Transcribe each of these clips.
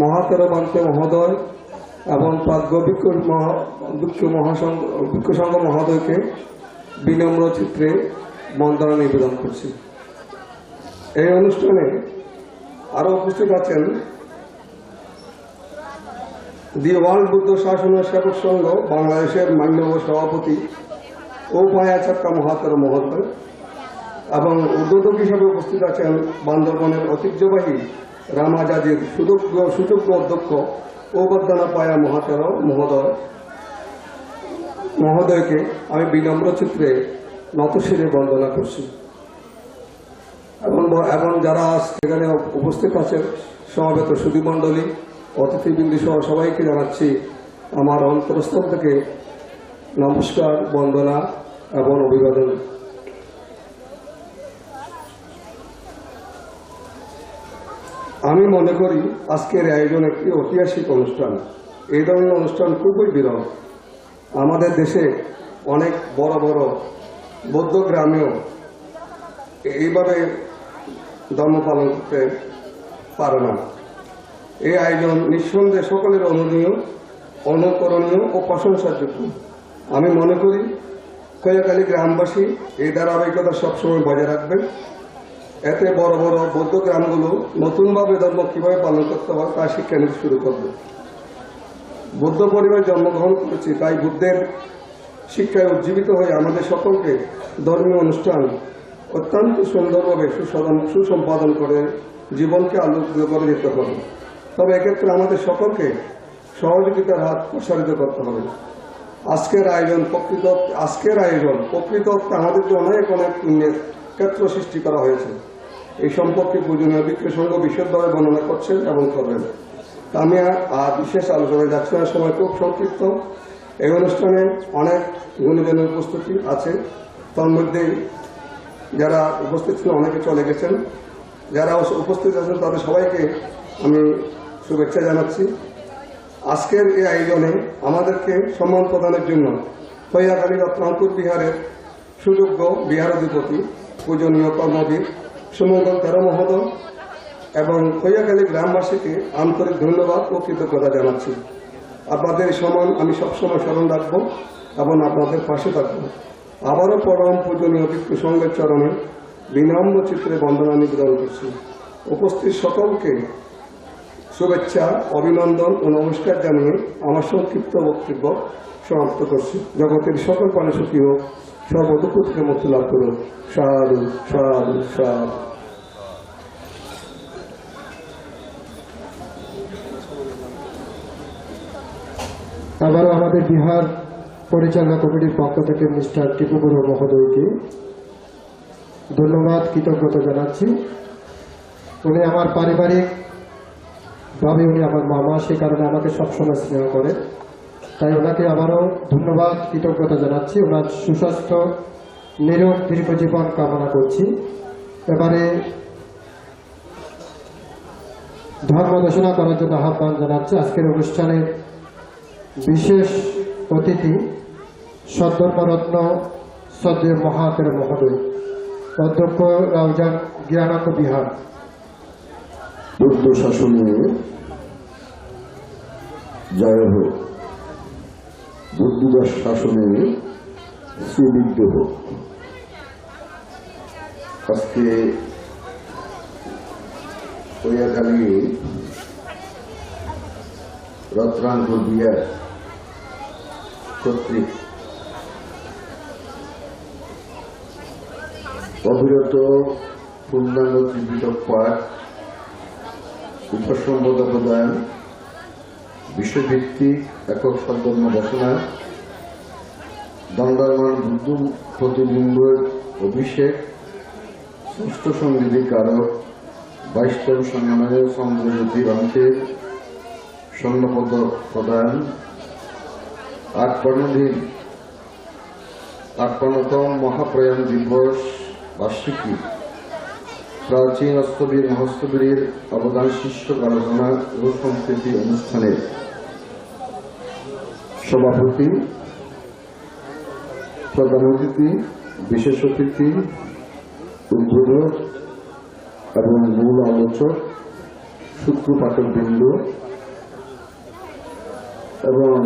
মহাতের বান্তে মহোদয় এবং প্রাজ্ঞ ভিক্ষু মহা- ভিক্ষু মহাসংঘ মহোদয়কে বিনম্র চিত্রে বন্দনা নিবেদন করছি। এই অনুষ্ঠানে আরও উপস্থিত আছেন দি ওয়ার্ল্ড বুদ্ধ শাসন ও সেবক সংঘ, বাংলাদেশের মান্যব সভাপতি ও পায়াচাক্কা মহাতর মহোদয় এবং উদ্বোধক হিসাবে উপস্থিত আছেন বান্দরবনের ঐতিহ্যবাহী রামাজাজির সুযোগ্য সুযোগ্য অধ্যক্ষ ও বদানা পায়া মহাতর মহোদয়। মহোদয়কে আমি বিনম্র চিত্রে নতশিরে বন্দনা করছি। এবং এবং যারা সেখানে উপস্থিত আছেন সমাবেত সুধীমণ্ডলী অতিথিবৃন্দ সহ সবাইকে জানাচ্ছি, আমার অন্তরস্থল থেকে নমস্কার, বন্দনা এবং অভিবাদন। আমি মনে করি আজকের আয়োজন একটি ঐতিহাসিক অনুষ্ঠান। এই ধরনের অনুষ্ঠান খুবই বিরল। আমাদের দেশে অনেক বড় বড় বৌদ্ধ গ্রামেও এইভাবে ধর্ম পালন করতে পারে না। এই আয়োজন নিঃসন্দেহে সকলের অনুনীয় অনুকরণীয় ও প্রশংসাযোগ্য। আমি মনে করি কয়াকালী গ্রামবাসী এই ধারাবাহিকতা সবসময় বজায় রাখবেন। এতে বড় বড় বৌদ্ধ গ্রামগুলো নতুনভাবে ধর্ম কীভাবে পালন করতে হয় তা শিক্ষা নিতে শুরু করবে। বৌদ্ধ পরিবারে জন্মগ্রহণ করেছি, তাই বুদ্ধের শিক্ষায় উজ্জীবিত হয়ে আমাদের সকলকে ধর্মীয় অনুষ্ঠান অত্যন্ত সুন্দরভাবে সুসাধন সুসম্পাদন করে জীবনকে আলোকিত করে যেতে হবে। তবে এক্ষেত্রে আমাদের সকলকে সহযোগিতার হাত প্রসারিত করতে হবে। আজকের আয়োজন প্রকৃত, আজকের আয়োজন প্রকৃত আমাদের জন্য অনেক অনেক ক্ষেত্র সৃষ্টি করা হয়েছে। এই সম্পর্কে পূজনীয় বিক্রয় সংঘ বিশদভাবে বর্ণনা করছেন এবং করবেন। আমি আর- বিশেষ আলোচনায় যাচ্ছি না, সময় খুব সংক্ষিপ্ত। এই অনুষ্ঠানে অনেক গুণীজনের উপস্থিতি আছে। তার মধ্যে যারা উপস্থিত ছিল অনেকে চলে গেছেন। যারা উপস্থিত আছেন, তাদের সবাইকে আমি শুভেচ্ছা জানাচ্ছি। আজকের এই আয়োজনে আমাদেরকে সম্মান প্রদানের জন্য ফৈয়াকালী রত্নান্তর বিহারের সুযোগ্য বিহার অধিপতি পূজনীয় কর্মবীর সুমঙ্গল তেরো মহোদয় এবং খৈয়াখালী গ্রামবাসীকে আন্তরিক ধন্যবাদ ও কৃতজ্ঞতা জানাচ্ছি। আপনাদের সমান আমি সবসময় স্মরণ রাখব এবং আপনাদের পাশে থাকব। আবারও পরম পূজনীয় ভিক্ষু সংঘের চরণে বিনম্র চিত্রে বন্দনা নিবেদন করছি। উপস্থিত সকলকে শুভেচ্ছা, অভিনন্দন ও নমস্কার জানিয়ে আমার সংক্ষিপ্ত বক্তব্য সমাপ্ত করছি। জগতের সকল প্রাণী সুখী হোক। সর্বদুঃখ থেকে মুক্তি লাভ করুন। সাধু সাধু সাধু। আবারও আমাদের বিহার পরিচালনা কমিটির পক্ষ থেকে মিস্টার টিপুগুরু মহোদয়কে ধন্যবাদ, কৃতজ্ঞতা জানাচ্ছি। উনি আমার পারিবারিক ভাবে, উনি আমার মামা সেই কারণে আমাকে সবসময় স্নেহ করে তাই ওনাকে আবারও ধন্যবাদ, কৃতজ্ঞতা জানাচ্ছি। ওনার সুস্বাস্থ্য, নিরোগ, দীর্ঘ জীবন কামনা করছি। এবারে ধর্ম ঘোষণা করার জন্য আহ্বান জানাচ্ছি। আজকের অনুষ্ঠানের বিশেষ অতিথি সদ্যর্মরত্ন সদ্য মহাতের মহোদয়, অধ্যক্ষ রাউজান জ্ঞানান্ত বিহার। বুদ্ধ শাসনে জয় হোক। বুদ্ধদাস শাসনে শ্রীবিদ্য হোক। আজকে ওয়াখালী রত্রাঙ্গ বিহার কর্তৃক অবিরত পূর্ণাঙ্গ ত্রিপিটক পাঠ উপসম্পদা প্রদান বিশ্বভিত্তিক একক সদ্ধর্ম ঘোষণা দণ্ডায়মান বুদ্ধ প্রতিবিম্বের অভিষেক ষষ্ঠ সংবিধি কারক, বাইশতম সম্মানের চন্দ্রজ্যোতি অঙ্কের স্বর্ণপদক প্রদান আটপন্নদিন আটপন্নতম মহাপ্রয়াণ দিবস বার্ষিকী প্রাচীন অস্তবীর মহস্তবীর অবদান শীর্ষক আলোচনা ও সংস্কৃতি অনুষ্ঠানে সভাপতি, প্রধান অতিথি, বিশেষ অতিথি, উদ্বোধক এবং মূল আলোচক সূত্রপাঠক বৃন্দ এবং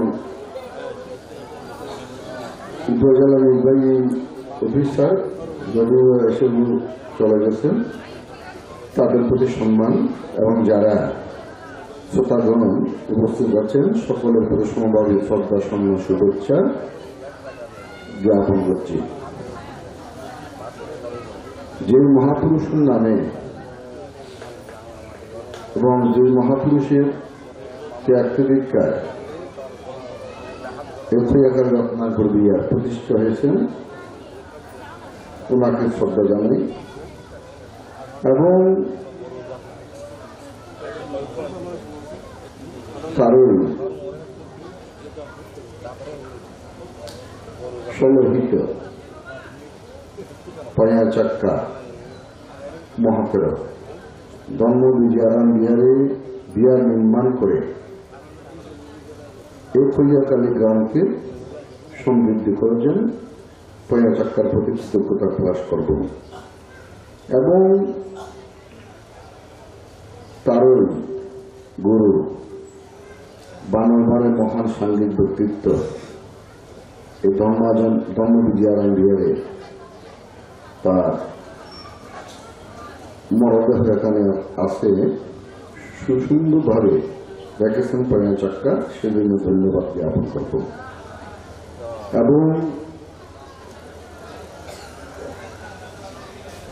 উপজেলা নির্বাহী অফিসার যদিও এসে চলে গেছেন, তাদের প্রতি সম্মান এবং যারা শ্রোতাগণ উপস্থিত আছেন সকলের প্রতি সমভাবে শ্রদ্ধা, সম্মান, শুভেচ্ছা জ্ঞাপন করছি। যে মহাপুরুষের নামে এবং যে মহাপুরুষের ত্যাগ প্রতিজ্ঞায় এফআইআর রত্নাকর বিয়ার প্রতিষ্ঠা হয়েছেন, ওনাকে শ্রদ্ধা জানাই। এবং কারণ সংগঠিত পয়া চাক্কা মহাপের ধর্ম বিজয়ারাম বিহারে বিহার নির্মাণ করে এই ফৈয়াকালী গ্রামকে সমৃদ্ধি করেছেন পয়া চাক্কার প্রতি কৃতজ্ঞতা প্রকাশ করব। এবং তারই গুরু বানরবারের মহান সাংগীত ব্যক্তিত্ব, এই ধর্মাজন ধর্ম বিজয়ারাম বিহারে তার মরদেহ এখানে আছে। সুন্দরভাবে রেখেছেন পয়না চাক্কা সেজন্য ধন্যবাদ জ্ঞাপন করব। এবং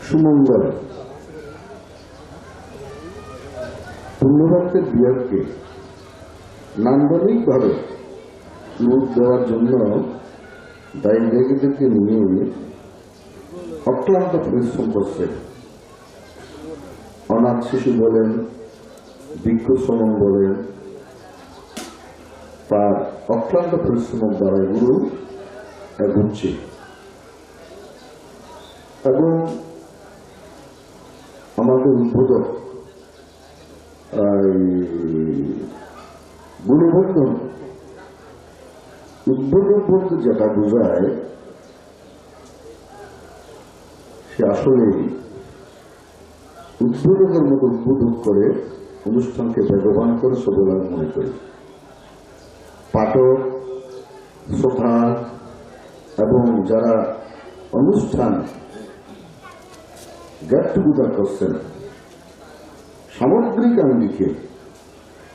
সুমঙ্গল পুণ্যভক্তের বিয়ারকে নান্দনিকভাবে রূপ দেওয়ার জন্য দায়ী ব্যক্তিদেরকে নিয়ে অক্লান্ত পরিশ্রম করছে। অনাথ শিশু বলেন বৃক্ষশ্রমণ বলেন, তার অক্লান্ত পরিশ্রমের দ্বারা এগুলো এগোচ্ছে। এবং আমাদের উদ্বোধক গুণবর্ধন উদ্বোধক বলতে যেটা বোঝায়, সে আসলে উদ্বোধকের মতো উদ্বোধক করে অনুষ্ঠানকে বেগবান করেছে বলে আমি মনে করি। পাঠক, শ্রোতা এবং যারা অনুষ্ঠান গেট টুগেদার করছেন, সামগ্রিক আমি আঙ্গিকে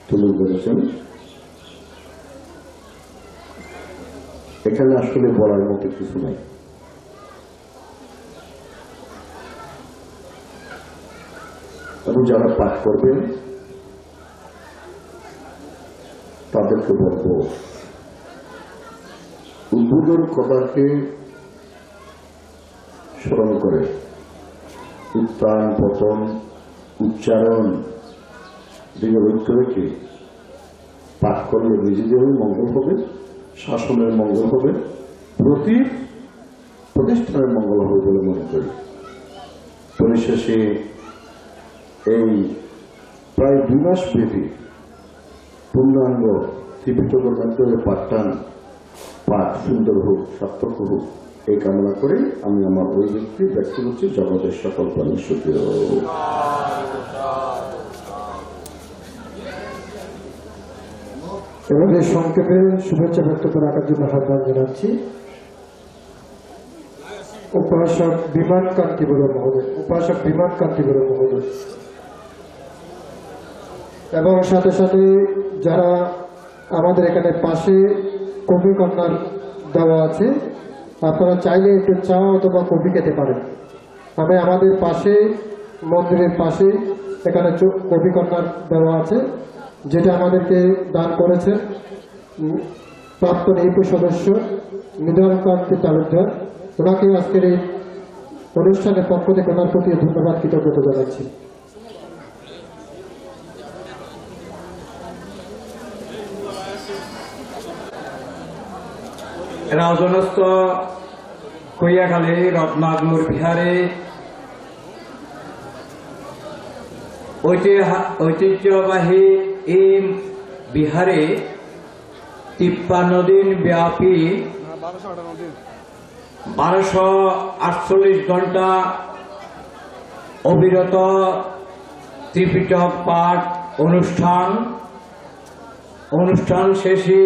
তুলে ধরেছেন এখানে আসলে বলার মতো কিছু নাই। এবং যারা পাঠ করবেন, তাদেরকে বলব, উদ্বোধন কথাকে স্মরণ করে। উত্থান, পতন, উচ্চারণ দিকে লক্ষ্য রেখে পাঠ করলে নিজেদেরও মঙ্গল হবে। শাসনের মঙ্গল হবে, প্রতি প্রতিষ্ঠানের মঙ্গল হবে বলে মনে করি। পরিশেষে এই প্রায় দুই মাস ব্যাপী পূর্ণাঙ্গ ত্রিপিটকের মাধ্যমে পাঠটান পাঠ সুন্দর হোক, সার্থক হোক, এই কামনা করে আমি আমার ওই ব্যক্তি ব্যক্তি হচ্ছি জগতের সকল প্রাণী সুখী হোক। এবারে সংক্ষেপে শুভেচ্ছা ব্যক্ত রাখার জন্য আহ্বান জানাচ্ছি। উপাসক বিমান কান্তি বড় মহোদয়, উপাসক বিমান কান্তি বড় মহোদয়। এবং সাথে সাথে যারা আমাদের এখানে পাশে কবি কন্যার দেওয়া আছে, আপনারা চাইলে একটু চা অথবা কবি খেতে পারেন। আমি আমাদের পাশে, মন্দিরের পাশে এখানে কবি কন্যার দেওয়া আছে। যেটা আমাদেরকে দান করেছেন প্রাক্তন ইউপি সদস্য নিদানকান্তি তালুকদার। ওনাকে আজকের এই অনুষ্ঠানের পক্ষ থেকে ওনার প্রতি ধন্যবাদ, কৃতজ্ঞতা জানাচ্ছি। রাজনস্থ কইয়াখালী রত্নাগমুর বিহারে ঐতিহ্য- ঐতিহ্যবাহী এই বিহারে তিপ্পান্ন দিন ব্যাপী বারোশো আটচল্লিশ ঘণ্টা অবিরত ত্রিপিটক পাঠ অনুষ্ঠান। অনুষ্ঠান শেষে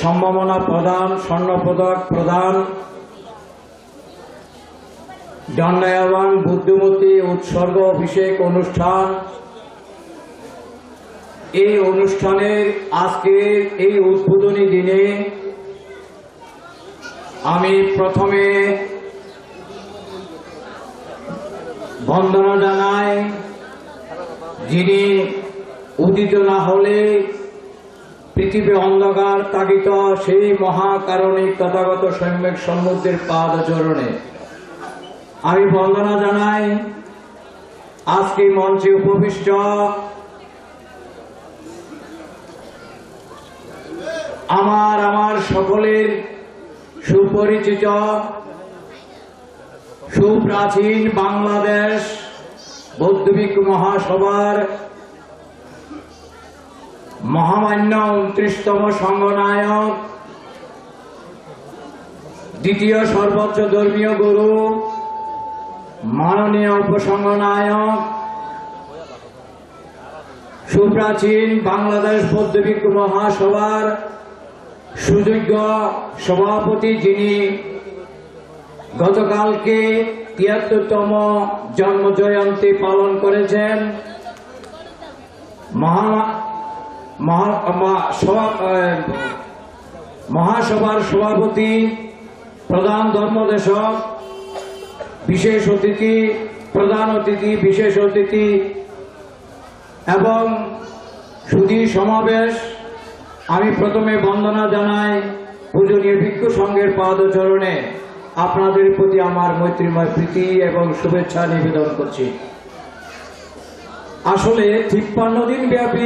সম্মাননা প্রদান স্বর্ণপদক প্রদান। দণ্ডায়মান বুদ্ধিমতী উৎসর্গ অভিষেক অনুষ্ঠান। এই অনুষ্ঠানের আজকের এই উদ্বোধনী দিনে আমি প্রথমে বন্দনা জানাই, যিনি উদিত না হলে পৃথিবী অন্ধকার তাগিত সেই মহাকারণিক তথাগত সম্যক সমুদ্রের পাদ চরণে আমি বন্দনা জানাই, আজকে মঞ্চে উপবিষ্ট আমার আমার সকলের সুপরিচিত, সুপ্রাচীন বাংলাদেশ বৌদ্ধবিক মহাসভার মহামান্য উনত্রিশতম সংঘনায়ক, দ্বিতীয় সর্বোচ্চ ধর্মীয় গুরু, মাননীয় উপসংঘনায়ক, সুপ্রাচীন বাংলাদেশ বৌদ্ধবিক মহাসভার সুযোগ্য সভাপতি যিনি গতকালকে তিয়াত্তরতম জন্ম জয়ন্তী পালন করেছেন মহাসভার সভাপতি, প্রধান ধর্মদেশক, বিশেষ অতিথি, প্রধান অতিথি, বিশেষ অতিথি এবং সুধী সমাবেশ আমি প্রথমে বন্দনা জানাই পূজনীয় ভিক্ষু সংঘের পাদচরণে। আপনাদের প্রতি আমার মৈত্রীময় প্রীতি এবং শুভেচ্ছা নিবেদন করছি। আসলে তিপ্পান্ন দিন ব্যাপী